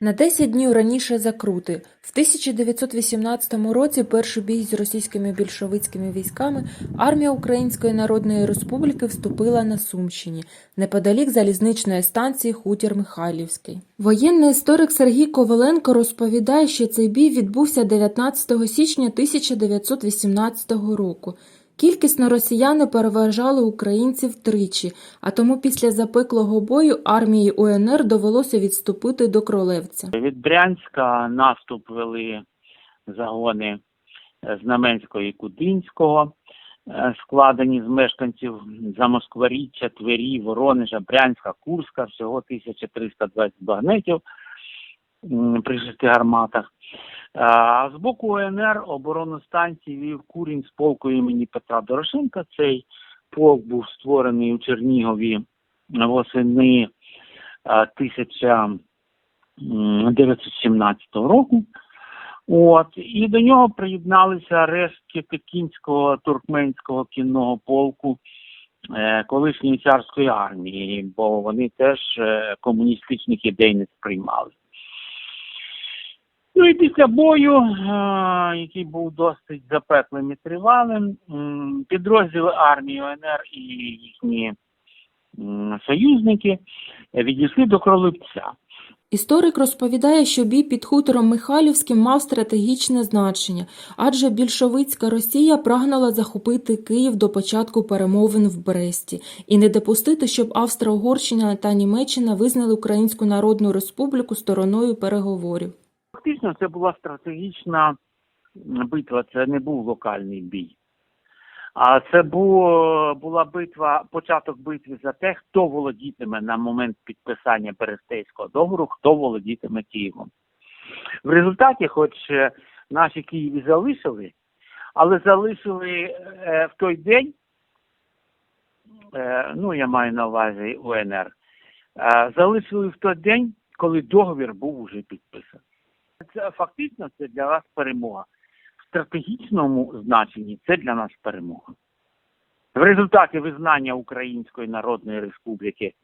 На 10 днів раніше закрути. В 1918 році перший бій з російськими більшовицькими військами армія Української Народної Республіки вступила на Сумщині, неподалік залізничної станції Хутір Михайлівський. Воєнний історик Сергій Коваленко розповідає, що цей бій відбувся 19 січня 1918 року. Кількісно росіяни переважали українців тричі, а тому після запеклого бою армії УНР довелося відступити до Кролевця. Від Брянська наступ вели загони е, Знаменського і Кудинського, е, складені з мешканців Замоскворіччя, Твері, Воронежа, Брянська, Курська, всього 1320 багнетів при шести гарматах. А з боку ОНР оборону станції вів Курінь з полку імені Петра Дорошенка. Цей полк був створений у Чернігові восени е, 1917 року. От і до нього приєдналися рештки Пекінського туркменського кінного полку е, колишньої царської армії, бо вони теж е, комуністичних ідей не сприймали. Ну і після бою, е, який був досить запеклим і тривалим, підрозділи армії ОНР і їхні союзники відійшли до Кролипця. Історик розповідає, що бій під хутором Михайлівським мав стратегічне значення, адже більшовицька Росія прагнула захопити Київ до початку перемовин в Бресті і не допустити, щоб Австро-Угорщина та Німеччина визнали Українську Народну Республіку стороною переговорів. Фактично, це була стратегічна битва, це не був локальний бій. А це бу- була битва, початок битви за те, хто володітиме на момент підписання Берестейського договору, хто володітиме Києвом. В результаті, хоч е, наші Києві залишили, але залишили е, в той день, е, ну я маю на увазі УНР, залишили в той день, коли договір був уже підписаний. Фактично це для нас перемога. В стратегічному значенні це для нас перемога. В результаті визнання Української Народної Республіки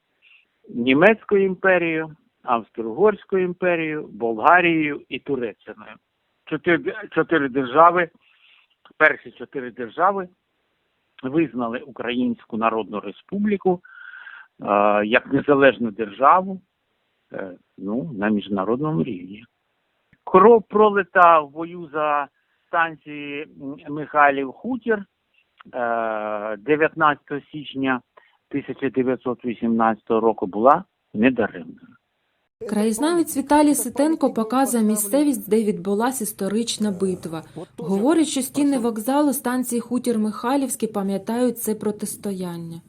Німецькою імперією, Австро-Угорською імперією, Болгарією і Туреччиною. Чотири, чотири держави, перші чотири держави визнали Українську Народну Республіку е, як незалежну державу е, ну, на міжнародному рівні. Кров пролита в бою за станції Михайлів Хутір е, 19 січня 1918 року була недаремною. Краєзнавець Віталій Ситенко показує місцевість, де відбулася історична битва. Говорить, що стіни вокзалу станції Хутір Михайлівський пам'ятають це протистояння.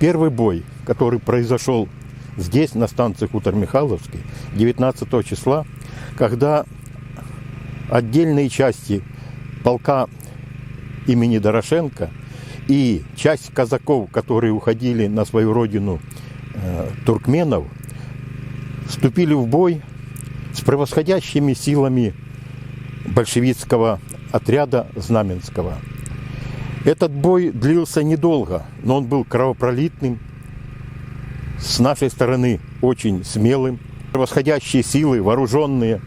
Первый бой, который произошел здесь, на станции Хутор Михайловский, 19 числа, когда отдельные части полка имени Дорошенко и часть казаков, которые уходили на свою родину э, туркменов, вступили в бой с превосходящими силами большевистского отряда Знаменского. Этот бой длился недолго, но он был кровопролитным, с нашей стороны очень смелым. Восходящие силы, вооруженные,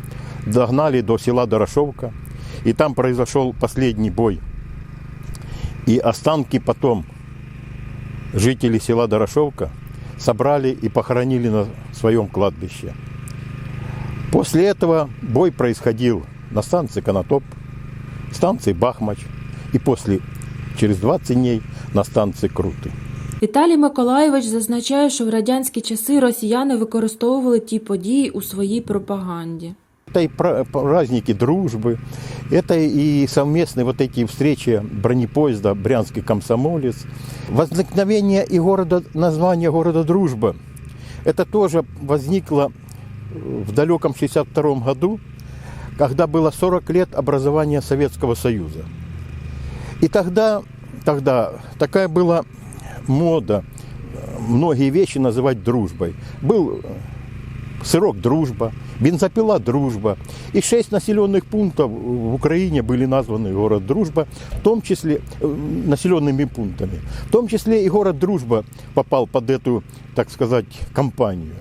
догнали до села Дорошовка, и там произошел последний бой. И останки потом жители села Дорошовка собрали и похоронили на своем кладбище. После этого бой происходил на станции Конотоп, станции Бахмач и после, через 20 дней, на станции Круты. Віталій Миколайович зазначає, що в радянські часи росіяни використовували ті події у своїй пропаганді. Это и пра- праздники дружбы, это и совместные вот эти встречи бронепоезда «Брянский комсомолец». Возникновение и города, название города Дружба, это тоже возникло в далеком 62 году, когда было 40 лет образования Советского Союза. И тогда, тогда такая была мода э, многие вещи называть дружбой. Был э, сырок «Дружба», бензопила «Дружба». И шесть населенных пунктов в Украине были названы город Дружба, в том числе э, населенными пунктами. В том числе и город Дружба попал под эту, так сказать, компанию.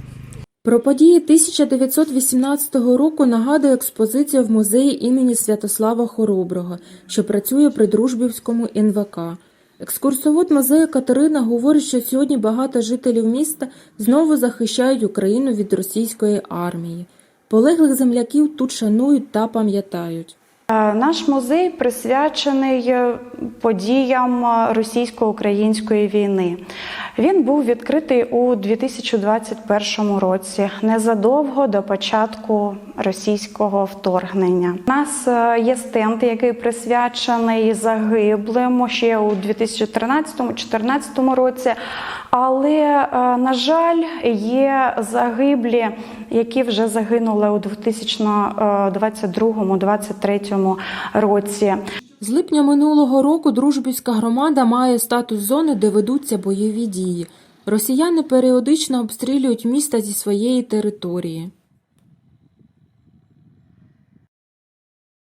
Про події 1918 року нагадує експозиція в музеї імені Святослава Хороброго, що працює при Дружбівському НВК. Екскурсовод музею Катерина говорить, що сьогодні багато жителів міста знову захищають Україну від російської армії. Полеглих земляків тут шанують та пам'ятають. Е, Наш музей присвячений е, подіям е, російсько-української війни. Він був відкритий у 2021 році, незадовго до початку російського вторгнення. У нас є стенд, який присвячений загиблим ще у 2013-2014 році. Але, на жаль, є загиблі, які вже загинули у 2022-2023 році. З липня минулого року Дружбівська громада має статус зони, де ведуться бойові дії. Росіяни періодично обстрілюють міста зі своєї території.